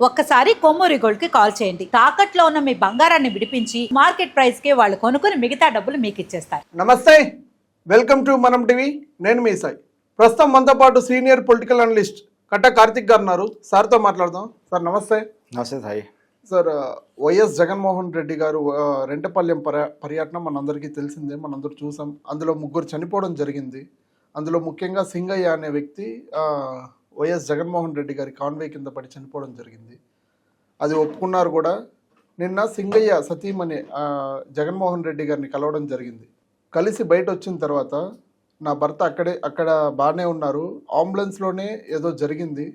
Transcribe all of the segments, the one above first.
ఒక్కసారి కొమ్మూరి గోల్డ్కి కాల్ చేయండి. తాకట్లో ఉన్న మీ బంగారాన్ని విడిపించి మార్కెట్ ప్రైస్కి వాళ్ళు కొనుక్కుని మిగతా డబ్బులు మీకు ఇచ్చేస్తారు. నమస్తే. Welcome to Manam TV. నేను మీ సాయి. ప్రస్తుతం మనతో పాటు సీనియర్ పొలిటికల్ అనలిస్ట్ కట్ట కార్తిక్ గారు ఉన్నారు. సార్తో మాట్లాడదాం. సార్ నమస్తే. నమస్తే సాయి. సార్ వైఎస్ జగన్మోహన్ రెడ్డి గారు రెంటపల్లెం పర్య పర్యటన మనందరికీ తెలిసిందే. మనందరూ చూసాం. అందులో ముగ్గురు చనిపోవడం జరిగింది. అందులో ముఖ్యంగా సింగయ్య అనే వ్యక్తి ఆ, వైఎస్ జగన్మోహన్ రెడ్డి గారి కాన్వే కింద పడి చనిపోవడం జరిగింది. అది ఒప్పుకున్నారు కూడా. నిన్న సింగయ్య సతీమణి జగన్మోహన్ రెడ్డి గారిని కలవడం జరిగింది. కలిసి బయట వచ్చిన తర్వాత నా భర్త అక్కడే అక్కడ బాగానే ఉన్నారు. అంబులెన్స్లోనే ఏదో జరిగింది.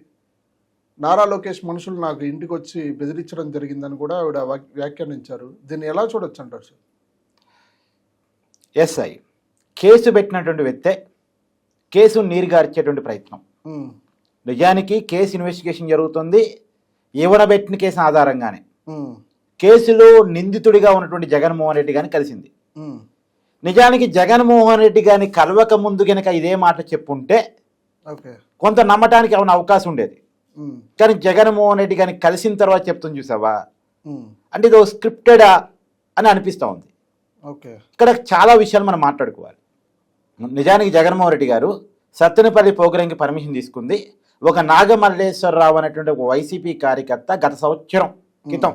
నారా లోకేష్ మనుషులు నాకు ఇంటికి వచ్చి బెదిరించడం జరిగిందని కూడా ఆవిడ వ్యాఖ్యానించారు. దీన్ని ఎలా చూడొచ్చు అంటారు సార్? ఎస్ సాయి కేసు పెట్టినటువంటి వ్యక్తే కేసు నీరుగార్చేటువంటి ప్రయత్నం. నిజానికి కేసు ఇన్వెస్టిగేషన్ జరుగుతుంది. ఇవ్వనబెట్టిన కేసు ఆధారంగానే. కేసులో నిందితుడిగా ఉన్నటువంటి జగన్మోహన్ రెడ్డి గారిని కలిసింది. నిజానికి జగన్మోహన్ రెడ్డి గారిని కలవక ముందు గనక ఇదే మాట చెప్పుంటే కొంత నమ్మటానికి ఏమైనా అవకాశం ఉండేది. కానీ జగన్మోహన్ రెడ్డి గారిని కలిసిన తర్వాత చెప్తుంది చూసావా? అంటే ఇది స్క్రిప్టెడా అని అనిపిస్తూ ఉంది. ఓకే. ఇక్కడ చాలా విషయాలు మనం మాట్లాడుకోవాలి. నిజానికి జగన్మోహన్ రెడ్డి గారు సత్తెనపల్లి ప్రోగ్రాంకి పర్మిషన్ తీసుకుంది. ఒక నాగమల్లేశ్వరరావు అనేటువంటి ఒక వైసీపీ కార్యకర్త గత సంవత్సరం క్రితం.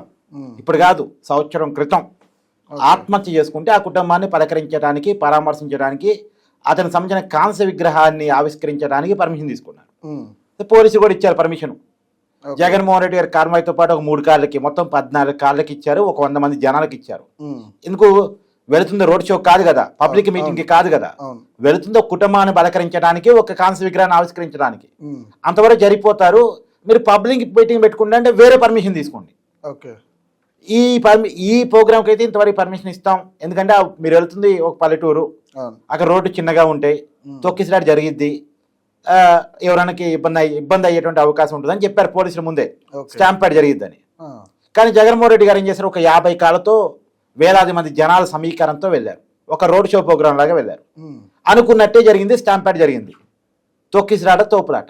ఇప్పుడు కాదు సంవత్సరం క్రితం. ఆత్మహత్య చేసుకుంటే ఆ కుటుంబాన్ని పలకరించడానికి పరామర్శించడానికి అతనికి సంబంధించిన కాంస్య విగ్రహాన్ని ఆవిష్కరించడానికి పర్మిషన్ తీసుకున్నారు. పోలీసు కూడా ఇచ్చారు పర్మిషన్. జగన్మోహన్ రెడ్డి గారి కార్మైతో పాటు ఒక మూడు కార్లకి మొత్తం పద్నాలుగు కార్లకి ఇచ్చారు ఒక వంద మంది జనాలకు ఇచ్చారు. ఎందుకు? వెళుతుంది రోడ్ షో కాదు కదా పబ్లిక్ మీటింగ్కి కాదు కదా. వెళుతుంది కుటుంబాన్ని బలకరించడానికి ఒక కాంస్య విగ్రహాన్ని ఆవిష్కరించడానికి. అంతవరకు జరిగిపోతారు. మీరు పబ్లిక్ మీటింగ్ పెట్టుకుంటే అంటే వేరే పర్మిషన్ తీసుకోండి. ఓకే. ఈ పర్మి ఈ ప్రోగ్రామ్కి అయితే ఇంతవరకు పర్మిషన్ ఇస్తాం. ఎందుకంటే మీరు వెళ్తుంది ఒక పల్లెటూరు. అక్కడ రోడ్డు చిన్నగా ఉంటాయి ఉమ్, తొక్కిసలాట జరిగిద్ది. ఆ, ఎవరైనాకి ఇబ్బంది ఇబ్బంది అయ్యేటువంటి అవకాశం ఉంటుందని చెప్పారు పోలీసుల ముందే. స్టాంప్ ప్యాడ్ జరిగిద్దని. కానీ జగన్మోహన్ రెడ్డి గారు ఏం చేశారు? ఒక యాభై కాళ్ళతో వేలాది మంది జనాల సమీకరణతో వెళ్ళారు. ఒక రోడ్ షో ప్రోగ్రామ్ లాగా వెళ్ళారు. అనుకున్నట్టే జరిగింది స్టాంప్ ప్యాడ్ జరిగింది. తొక్కిసలాట తోపులాట.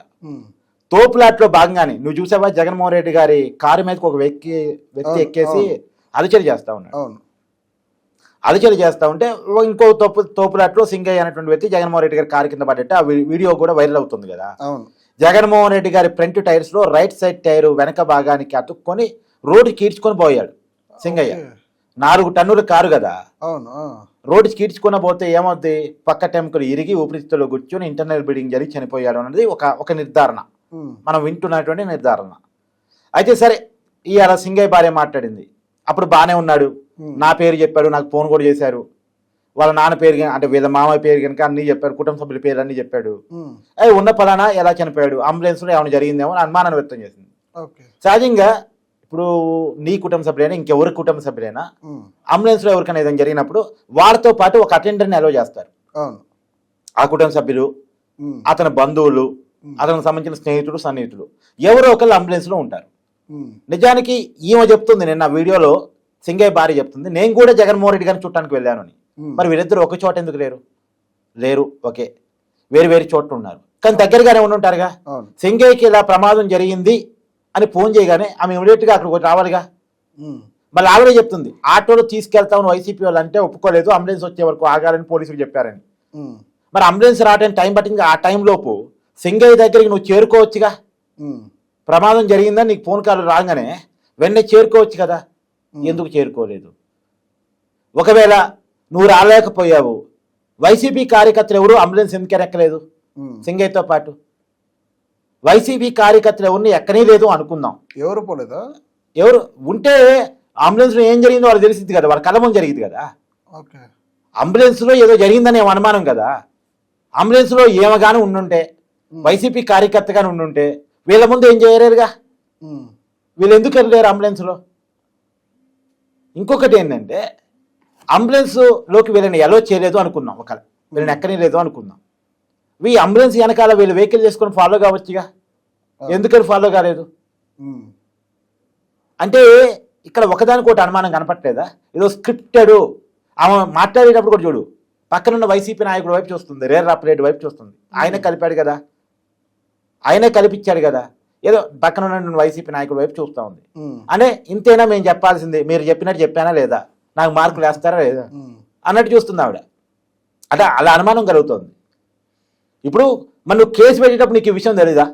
తోపులాటలో భాగంగానే నువ్వు చూసావా? జగన్మోహన్ రెడ్డి గారి కారు మీదకి ఒక వ్యక్తి వ్యక్తి ఎక్కేసి. అలచడి చేస్తా ఉన్నాడు. అలచడి చేస్తా ఉంటే ఇంకో తోపు తోపులాట్లో సింగయ్య అనేటువంటి వ్యక్తి జగన్మోహన్ రెడ్డి గారి కారు కింద పడ్డట్టు. ఆ వీడియో కూడా వైరల్ అవుతుంది కదా. జగన్మోహన్ రెడ్డి గారి ఫ్రంట్ టైర్స్లో రైట్ సైడ్ టైర్ వెనక భాగానికి అతుక్కొని రోడ్డు కీడ్చుకొని పోయాడు సింగయ్య. నాలుగు టన్నుల కారు కదా. అవును ఆ, రోడ్డు కీడ్చుకున్న పోతే ఏమవుద్ది? పక్క టెంకులు ఇరిగి ఊపిరితిత్తులో కూర్చొని ఇంటర్నల్ బ్లీడింగ్ జరిగి చనిపోయాడు అన్నది ఒక ఒక నిర్ధారణ. మనం వింటున్నటువంటి నిర్ధారణ. అయితే సరే ఇవాళ సింగయ్య భార్య మాట్లాడింది. అప్పుడు బాగానే ఉన్నాడు. నా పేరు చెప్పాడు నాకు ఫోన్ కూడా చేశారు. వాళ్ళ నాన్న పేరు అంటే వీళ్ళ మామయ్య పేరు కనుక అన్ని చెప్పాడు కుటుంబ సభ్యుల పేరు అన్ని చెప్పాడు. అవి ఉన్న పలానా ఎలా చనిపోయాడు? అంబులెన్స్లో ఏమైనా జరిగిందేమో అని అనుమానాన్ని వ్యక్తం చేసింది. సహజంగా ఇప్పుడు నీ కుటుంబ సభ్యులైనా ఇంకెవరి కుటుంబ సభ్యులైనా ఉమ్, అంబులెన్స్లో ఎవరికైనా ఏదైనా జరిగినప్పుడు వాళ్ళతో పాటు ఒక అటెండర్ని అలో చేస్తారు. ఆ కుటుంబ సభ్యులు అతని బంధువులు అతనికి సంబంధించిన స్నేహితుడు సన్నిహితులు ఎవరో ఒకళ్ళు అంబులెన్స్లో ఉంటారు. ఉమ్, నిజానికి ఈమె చెప్తుంది నిన్న వీడియోలో సింగయ్య భార్య చెప్తుంది నేను కూడా జగన్మోహన్ రెడ్డి గారిని చూడటానికి వెళ్ళాను అని. మరి వీరిద్దరు ఒక చోట ఎందుకు లేరు? లేరు ఓకే. వేరు వేరు చోట్ల ఉన్నారు కానీ దగ్గరగానే ఉండి ఉంటారుగా. సింగయ్యకి ఇలా ప్రమాదం జరిగింది అని ఫోన్ చేయగానే ఆమె ఇమీడియట్గా అక్కడికి రావాలిగా. మళ్ళీ ఆవిడే చెప్తుంది ఆటోలో తీసుకెళ్తామని వైసీపీ వాళ్ళు అంటే ఒప్పుకోలేదు అంబులెన్స్ వచ్చే వరకు ఆగాలని పోలీసులు చెప్పారని. మరి అంబులెన్స్ రావడానికి టైం పట్టింది ఆ టైంలోపు సింగయ్య దగ్గరికి నువ్వు చేరుకోవచ్చుగా. ప్రమాదం జరిగిందని నీకు ఫోన్ కాల్ రాగానే వెంటనే చేరుకోవచ్చు కదా. ఎందుకు చేరుకోలేదు? ఒకవేళ నువ్వు రాలేకపోయావు వైసీపీ కార్యకర్తలు ఎవరు అంబులెన్స్ ఎందుకు ఎక్కలేదు. సింగయ్యతో పాటు. వైసీపీ కార్యకర్తలు ఎవరిని ఎక్కనే లేదు అనుకుందాం. ఎవరు పోలేదా? ఎవరు? ఉంటే అంబులెన్స్లో ఏం జరిగిందో వాళ్ళకి తెలిసింది కదా వాళ్ళ ముందు జరిగింది కదా. ఓకే. అంబులెన్స్లో ఏదో జరిగిందని అనుమానం కదా. అంబులెన్స్లో ఏమగానే ఉండుంటే వైసీపీ కార్యకర్తగానే ఉండుంటే వీళ్ళ ముందు ఏం చేయలేరుగా? వీళ్ళు ఎందుకు వెళ్ళలేరు అంబులెన్స్లో? ఇంకొకటి ఏంటంటే అంబులెన్స్లోకి వీళ్ళని ఎలో చేయలేదు అనుకున్నాం ఒక వీళ్ళని ఎక్కనే లేదు అనుకుందాం. ఈ అంబులెన్స్ వెనకాల వీళ్ళు వెహికల్ చేసుకొని ఫాలో కావచ్చుగా? ఎందుకని ఫాలో కాలేదు? అంటే ఇక్కడ ఒకదానికి ఒకటి అనుమానం కనపట్లేదా ఏదో స్క్రిప్టెడ్ ఆమె మాట్లాడేటప్పుడు కూడా చూడు పక్కనున్న వైసీపీ నాయకుడు వైపు చూస్తుంది రేర్ రాపరేట్ వైపు చూస్తుంది. ఆయన కలిపాడు కదా? ఆయనే కల్పించాడు కదా? ఏదో పక్కన ఉన్న వైసీపీ నాయకుడు వైపు చూస్తూ ఉంది. అంటే ఇంతేనా మేము చెప్పాల్సింది? మీరు చెప్పినట్టు చెప్పానా లేదా? నాకు మార్కులు వేస్తారా లేదా? అన్నట్టు చూస్తుంది ఆవిడ. అంటే అలా అనుమానం కలుగుతుంది. ఇప్పుడు మరి నువ్వు కేసు పెట్టేటప్పుడు నీకు ఈ విషయం తెలీదా?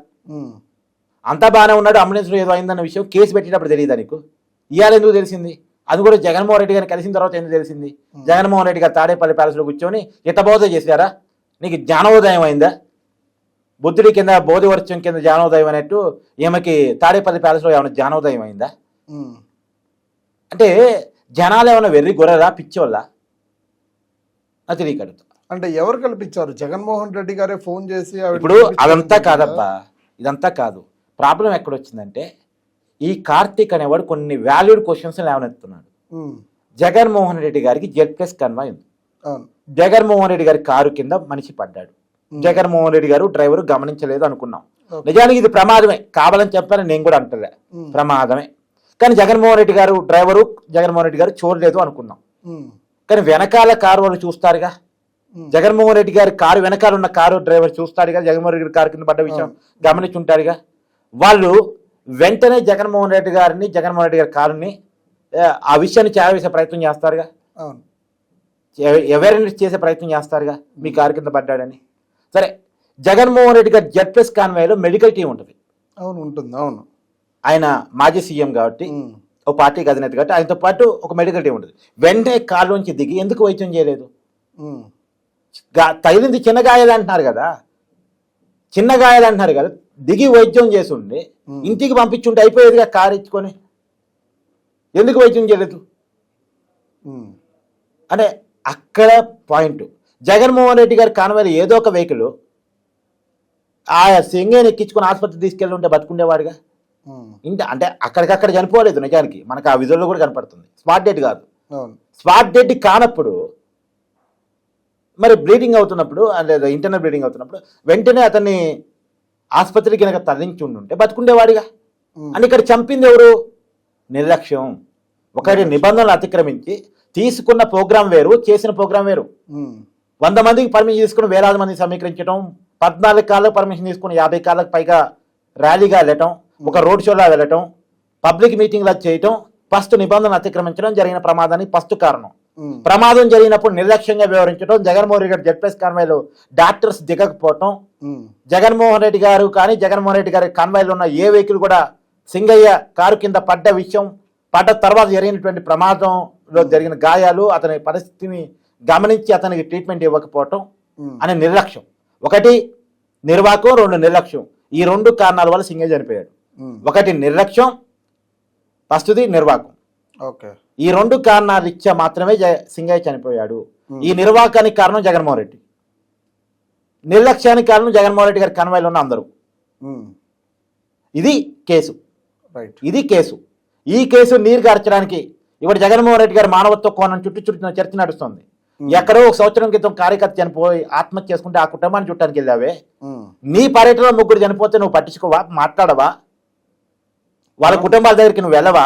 అంతా బాగానే ఉన్నాడు అంబులెన్స్లో ఏదో అయిందన్న విషయం కేసు పెట్టేటప్పుడు తెలియదా నీకు? ఇవాళ ఎందుకు తెలిసింది? అది కూడా జగన్మోహన్ రెడ్డి గారిని కలిసిన తర్వాత ఎందుకు తెలిసింది? జగన్మోహన్ రెడ్డి గారు తాడేపల్లి ప్యాలెస్లో కూర్చొని ఇతబోధ చేశారా? నీకు జ్ఞానోదయం అయిందా? బుద్ధుడి కింద బోధివర్చం కింద జ్ఞానోదయం అన్నట్టు ఈమెకి తాడేపల్లి ప్యాలెస్లో ఏమైనా జ్ఞానోదయం అయిందా. అంటే జనాలు ఏమైనా వెర్రి గొర్రెరా పిచ్చోళ్ళ? అది తెలియక అడుగుతా. అంటే ఎవరు కల్పించారు? జగన్మోహన్ రెడ్డి గారే ఫోన్ చేసి ఇప్పుడు అదంతా కదా? కాదబ్బా. ఇదంతా కాదు. ప్రాబ్లం ఎక్కడొచ్చిందంటే ఈ కార్తీక్ అనేవాడు కొన్ని వాల్యూడ్ క్వశ్చన్స్ లేవనెత్తున్నాడు జగన్మోహన్ రెడ్డి గారికి జెడ్ ప్లస్ కన్వాయ్ ఉంది. జగన్మోహన్ రెడ్డి గారి కారు కింద మనిషి పడ్డాడు. జగన్మోహన్ రెడ్డి గారు డ్రైవర్ గమనించలేదు అనుకున్నాం. నిజానికి ఇది ప్రమాదమే. కావాలని చెప్పాలని నేను కూడా అంటలే. ప్రమాదమే. కానీ జగన్మోహన్ రెడ్డి గారు డ్రైవరు జగన్మోహన్ రెడ్డి గారు చూడలేదు అనుకున్నాం. కానీ వెనకాల కారు వాళ్ళు చూస్తారుగా. జగన్మోహన్ రెడ్డి గారి కారు వెనకాల ఉన్న కారు డ్రైవర్ చూస్తాడుగా జగన్మోహన్ రెడ్డి కారు కింద పడ్డ విషయం గమనించుంటారుగా. వాళ్ళు వెంటనే జగన్మోహన్ రెడ్డి గారిని జగన్మోహన్ రెడ్డి గారి కారుని ఆ విషయాన్ని చేరవేసే ప్రయత్నం చేస్తారుగా. అవును. అవేర్నెస్ చేసే ప్రయత్నం చేస్తారుగా మీ కారు కింద పడ్డాడని. సరే జగన్మోహన్ రెడ్డి గారి జెడ్ ప్లస్ కాన్వాయ్లో మెడికల్ టీం ఉంటుంది. అవును ఉంటుంది అవును. ఆయన మాజీ సీఎం కాబట్టి ఒక పార్టీకి అధినేత కాబట్టి ఆయనతో పాటు ఒక మెడికల్ టీం ఉంటుంది. వెంటనే కారులోంచి దిగి ఎందుకు వైద్యం చేయలేదు? తగిలింది చిన్న గాయాలు అంటున్నారు కదా. చిన్న గాయాలు అంటున్నారు కదా. దిగి వైద్యం చేసి ఉండి. ఇంటికి పంపించుంటే అయిపోయేదిగా కారు ఇచ్చుకొని ఎందుకు వైద్యం చేయలేదు? అంటే అక్కడ పాయింట్. జగన్మోహన్ రెడ్డి గారి కానవేలు ఏదో ఒక వెహికల్ ఆ సింగేని ఎక్కించుకొని ఆసుపత్రి తీసుకెళ్ళి ఉంటే బతుకుండేవాడుగా ఇంత అంటే అక్కడికక్కడ చనిపోలేదు నిజానికి. మనకు ఆ విజువల్లో కూడా కనపడుతుంది. స్మార్ట్ డెడ్ కాదు. స్పాట్ డెడ్ కానప్పుడు మరి బ్లీడింగ్ అవుతున్నప్పుడు లేదా ఇంటర్నల్ బ్లీడింగ్ అవుతున్నప్పుడు వెంటనే అతన్ని ఆసుపత్రికి కనుక తరలించి ఉండుంటే బతుకుండేవాడిగా అని ఇక్కడ చంపింది ఎవరు? నిర్లక్ష్యం. ఒకటి నిబంధనలు అతిక్రమించి తీసుకున్న ప్రోగ్రాం వేరు చేసిన ప్రోగ్రాం వేరు. వంద మందికి పర్మిషన్ తీసుకుని వేలాది మంది సమీకరించడం పద్నాలుగు కాళ్ళకు పర్మిషన్ తీసుకుని యాభై కాళ్ళకు పైగా ర్యాలీగా వెళ్ళటం ఒక రోడ్ షోలా వెళ్ళటం పబ్లిక్ మీటింగ్లా చేయటం ఫస్ట్ నిబంధనలు అతిక్రమించడం జరిగిన ప్రమాదానికి ఫస్ట్ కారణం. ప్రమాదం జరిగినప్పుడు నిర్లక్ష్యంగా వ్యవహరించడం జగన్మోహన్ రెడ్డి గారు జెడ్ ప్లస్ కాన్వాయ్లో డాక్టర్స్ దిగకపోవటం జగన్మోహన్ రెడ్డి గారు కానీ జగన్మోహన్ రెడ్డి గారి కాన్వాయ్లో ఉన్న ఏ వెహికల్ కూడా సింగయ్య కారు కింద పడ్డ విషయం పడ్డ తర్వాత జరిగినటువంటి ప్రమాదంలో జరిగిన గాయాలు అతని పరిస్థితిని గమనించి అతనికి ట్రీట్మెంట్ ఇవ్వకపోవటం అనే నిర్లక్ష్యం. ఒకటి నిర్వాకం రెండు నిర్లక్ష్యం. ఈ రెండు కారణాల వల్ల సింగయ్య చనిపోయాడు. ఒకటి నిర్లక్ష్యం ఫస్ట్ది నిర్వాకం. ఈ రెండు కారణాలు ఇచ్చా మాత్రమే సింగయ్య చనిపోయాడు. ఈ నిర్వాకానికి కారణం జగన్మోహన్ రెడ్డి. నిర్లక్ష్యానికి కారణం జగన్మోహన్ రెడ్డి గారి కన్వాయిలో ఉన్న అందరూ. ఇది కేసు. ఇది కేసు. ఈ కేసు నీరు గార్చడానికి ఇప్పుడు జగన్మోహన్ రెడ్డి గారి మానవత్వ కోణం చుట్టూ చుట్టూ చర్చ నడుస్తుంది. ఎక్కడో ఒక సంవత్సరం క్రితం కార్యకర్త చనిపోయి ఆత్మహత్య చేసుకుంటే ఆ కుటుంబాన్ని చుట్టానికి వెళ్ళావే? నీ పర్యటనలో ముగ్గురు చనిపోతే నువ్వు పట్టించుకోవా? మాట్లాడవా? వాళ్ళ కుటుంబాల దగ్గరికి నువ్వు వెళ్ళవా?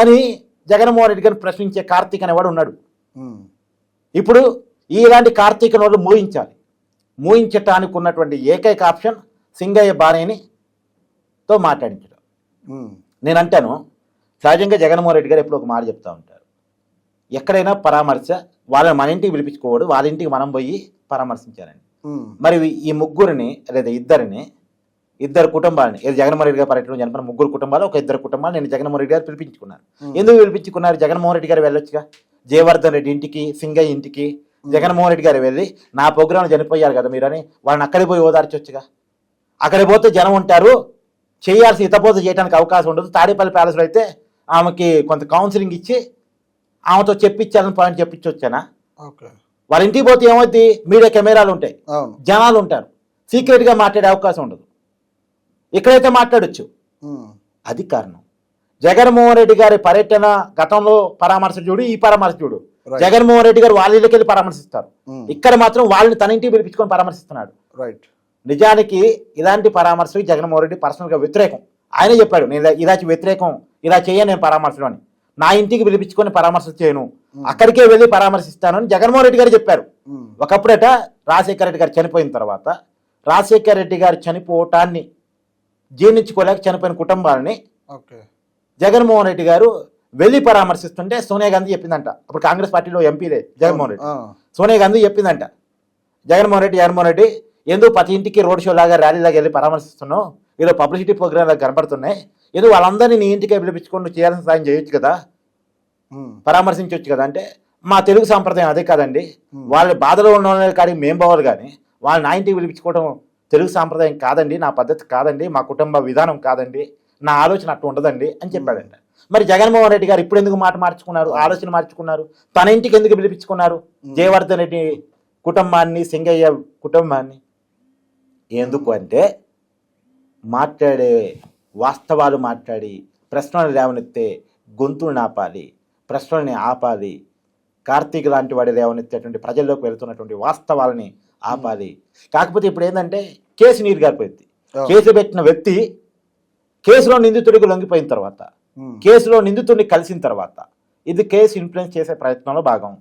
అని జగన్మోహన్ రెడ్డి గారిని ప్రశ్నించే కార్తీక్ అనేవాడు ఉన్నాడు. ఇప్పుడు ఇలాంటి కార్తీక వాళ్ళు మూయించాలి. మూయించటానికి ఉన్నటువంటి ఏకైక ఆప్షన్ సింగయ్య భార్యని తో మాట్లాడించడం. నేను అంటాను సహజంగా జగన్మోహన్ రెడ్డి గారు ఎప్పుడు ఒక మాట చెప్తా ఉంటారు. ఎక్కడైనా పరామర్శ వాళ్ళని మన ఇంటికి పిలిపించుకోవడు వాళ్ళ ఇంటికి మనం పోయి పరామర్శించాలని. ఉమ్, మరి ఈ ముగ్గురిని లేదా ఇద్దరిని ఇద్దరు కుటుంబాలని ఏది జగన్మోహన్ రెడ్డి గారు పర్యటన చనిపోయిన ముగ్గురు కుటుంబాలు ఒక ఇద్దరు కుటుంబాలు నేను జగన్మోహన్ రెడ్డి గారు పిలిపించుకున్నారు Hmm. ఎందుకు పిలిపించుకున్నారు? జగన్మోహన్ రెడ్డి గారు వెళ్ళొచ్చుగా? జయవర్ధన్ రెడ్డి ఇంటికి సింగయ్య ఇంటికి జగన్మోహన్ రెడ్డి గారు వెళ్ళి నా ప్రోగ్రాం చనిపోయారు కదా మీరని వాళ్ళని అక్కడికి పోయి ఓదార్చొచ్చుగా? అక్కడికి పోతే జనం ఉంటారు చేయాల్సిన హితపోత చేయడానికి అవకాశం ఉండదు. తాడేపల్లి ప్యాలెస్లో అయితే ఆమెకి కొంత కౌన్సిలింగ్ ఇచ్చి ఆమెతో చెప్పించాలని పాయింట్ చెప్పించొచ్చానా? వాళ్ళ ఇంటికి పోతే ఏమవుద్ది? మీడియా కెమెరాలు ఉంటాయి. జనాలు ఉంటారు. సీక్రెట్గా మాట్లాడే అవకాశం ఉండదు. ఇక్కడైతే మాట్లాడొచ్చు. అది కారణం. జగన్మోహన్ రెడ్డి గారి పర్యటన గతంలో పరామర్శ చూడు ఈ పరామర్శ చూడు. జగన్మోహన్ రెడ్డి గారు వాళ్ళ ఇళ్ళకి వెళ్ళి పరామర్శిస్తారు ఇక్కడ మాత్రం వాళ్ళని తన ఇంటికి పిలిపించుకొని పరామర్శిస్తున్నాడు. రైట్ నిజానికి ఇలాంటి పరామర్శలు జగన్మోహన్ రెడ్డి పర్సనల్గా వ్యతిరేకం. ఆయనే చెప్పాడు నేను ఇలా- వ్యతిరేకం ఇలా చేయను నేను పరామర్శలు అని. నా ఇంటికి పిలిపించుకొని పరామర్శ చేయను. అక్కడికే వెళ్ళి పరామర్శిస్తానని జగన్మోహన్ రెడ్డి గారు చెప్పారు. ఒకప్పుడట రాజశేఖర రెడ్డి గారు చనిపోయిన తర్వాత రాజశేఖర రెడ్డి గారు చనిపోవటాన్ని జీర్ణించుకోలేక చనిపోయిన కుటుంబాలని ఓకే. జగన్మోహన్ రెడ్డి గారు వెళ్ళి పరామర్శిస్తుంటే సోనియా గాంధీ చెప్పిందంట. అప్పుడు కాంగ్రెస్ పార్టీలో ఎంపీలే జగన్మోహన్ రెడ్డి. సోనియా గాంధీ చెప్పిందంట. జగన్మోహన్ రెడ్డి జగన్మోహన్ రెడ్డి ఎందుకు ప్రతి ఇంటికి రోడ్ షో లాగా ర్యాలీ లాగా వెళ్ళి పరామర్శిస్తున్నావు. ఏదో పబ్లిసిటీ ప్రోగ్రామ్ లాగా కనపడుతున్నాయి. ఏదో వాళ్ళందరినీ నీ ఇంటికి పిలిపించుకొని చేయాల్సిన సాయం చేయొచ్చు కదా. పరామర్శించవచ్చు కదా. అంటే మా తెలుగు సాంప్రదాయం అదే కాదండి. వాళ్ళ బాధలో ఉన్న వాళ్ళ కాడికి మేము పోవాలి కానీ వాళ్ళని నా ఇంటికి పిలిపించుకోవడం తెలుగు సాంప్రదాయం కాదండి నా పద్ధతి కాదండి మా కుటుంబ విధానం కాదండి నా ఆలోచన అట్లా ఉండదండి అని చెప్పాడంట. మరి జగన్మోహన్ రెడ్డి గారు ఇప్పుడు ఎందుకు మాట మార్చుకున్నారు ఆలోచన మార్చుకున్నారు తన ఇంటికి ఎందుకు పిలిపించుకున్నారు? జయవర్ధన్ రెడ్డి కుటుంబాన్ని సింగయ్య కుటుంబాన్ని? ఎందుకు అంటే మాట్లాడే వాస్తవాలు మాట్లాడి ప్రశ్నలు లేవనెత్తే గొంతుని ఆపాలి ప్రశ్నల్ని ఆపాలి కార్తీక్ లాంటి వాడి లేవనెత్తేటువంటి ప్రజల్లోకి వెళ్తున్నటువంటి వాస్తవాలని ఆపాలి కాకపోతే ఇప్పుడు ఏంటంటే కేసు నీరు గారిపోయింది. కేసు పెట్టిన వ్యక్తి కేసులో నిందితుడికి లొంగిపోయిన తర్వాత కేసులో నిందితుడిని కలిసిన తర్వాత ఇది కేసు ఇన్ఫ్లుయెన్స్ చేసే ప్రయత్నంలో భాగం.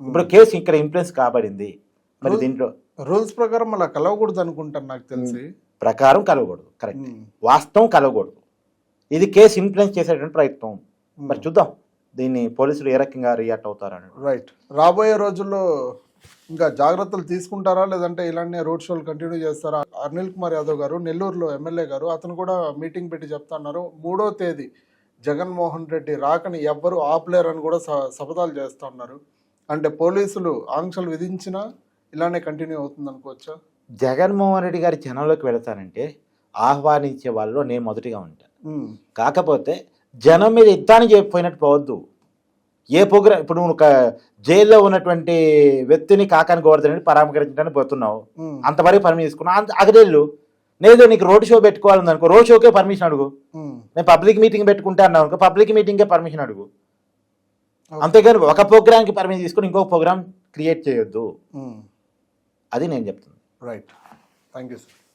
ఇప్పుడు కేసు ఇక్కడ ఇన్ఫ్లుయెన్స్ కాబడింది. మరి దీంట్లో రూల్స్ ప్రకారం అలా కలవకూడదు అనుకుంటాను నాకు తెలిసి. ప్రకారం కలవకూడదు. కరెక్ట్. వాస్తవం కలవకూడదు. ఇది కేసు ఇన్ఫ్లుయెన్స్ చేసేటువంటి ప్రయత్నం. మరి. చూద్దాం. దీన్ని పోలీసులు ఏ రకంగా రియాక్ట్ అవుతారని. రైట్. రాబోయే రోజుల్లో ఇంకా జాగ్రత్తలు తీసుకుంటారా? లేదంటే ఇలానే రోడ్ షోలు కంటిన్యూ చేస్తారా? అనిల్ కుమార్ యాదవ్ గారు నెల్లూరులో ఎమ్మెల్యే గారు అతను కూడా మీటింగ్ పెట్టి చెప్తున్నారు. మూడో తేదీ జగన్మోహన్ రెడ్డి రాకని ఎవ్వరు ఆపలేరని కూడా స- శపథాలు చేస్తున్నారు. అంటే పోలీసులు ఆంక్షలు విధించినా ఇలానే కంటిన్యూ అవుతుంది అనుకోవచ్చా? జగన్మోహన్ రెడ్డి గారి జనంలోకి వెళతానంటే ఆహ్వానించే వాళ్ళలో నేను మొదటిగా ఉంటాను. కాకపోతే జనం మీద యుద్ధాన్ని చెప్పిపోయినట్టు పోవద్దు. ఏ ప్రోగ్రామ్ ఇప్పుడు నువ్వు ఒక జైల్లో ఉన్నటువంటి వ్యక్తిని కాకాని గోవర్ధన్ పరామర్శించడానికి పోతున్నావు. అంతవరకు పర్మిషన్ తీసుకున్నావు. అంత అగడేళ్ళు లేదు నీకు రోడ్ షో పెట్టుకోవాలని అనుకో రోడ్ షోకే పర్మిషన్ అడుగు. నేను పబ్లిక్ మీటింగ్ పెట్టుకుంటా అన్నావు అనుకో పబ్లిక్ మీటింగ్కే పర్మిషన్ అడుగు. అంతేగాని ఒక ప్రోగ్రామ్కి పర్మిషన్ తీసుకుని ఇంకో ప్రోగ్రామ్ క్రియేట్ చేయొద్దు. అది నేను చెప్తున్నాను రైట్ థ్యాంక్ యూ సార్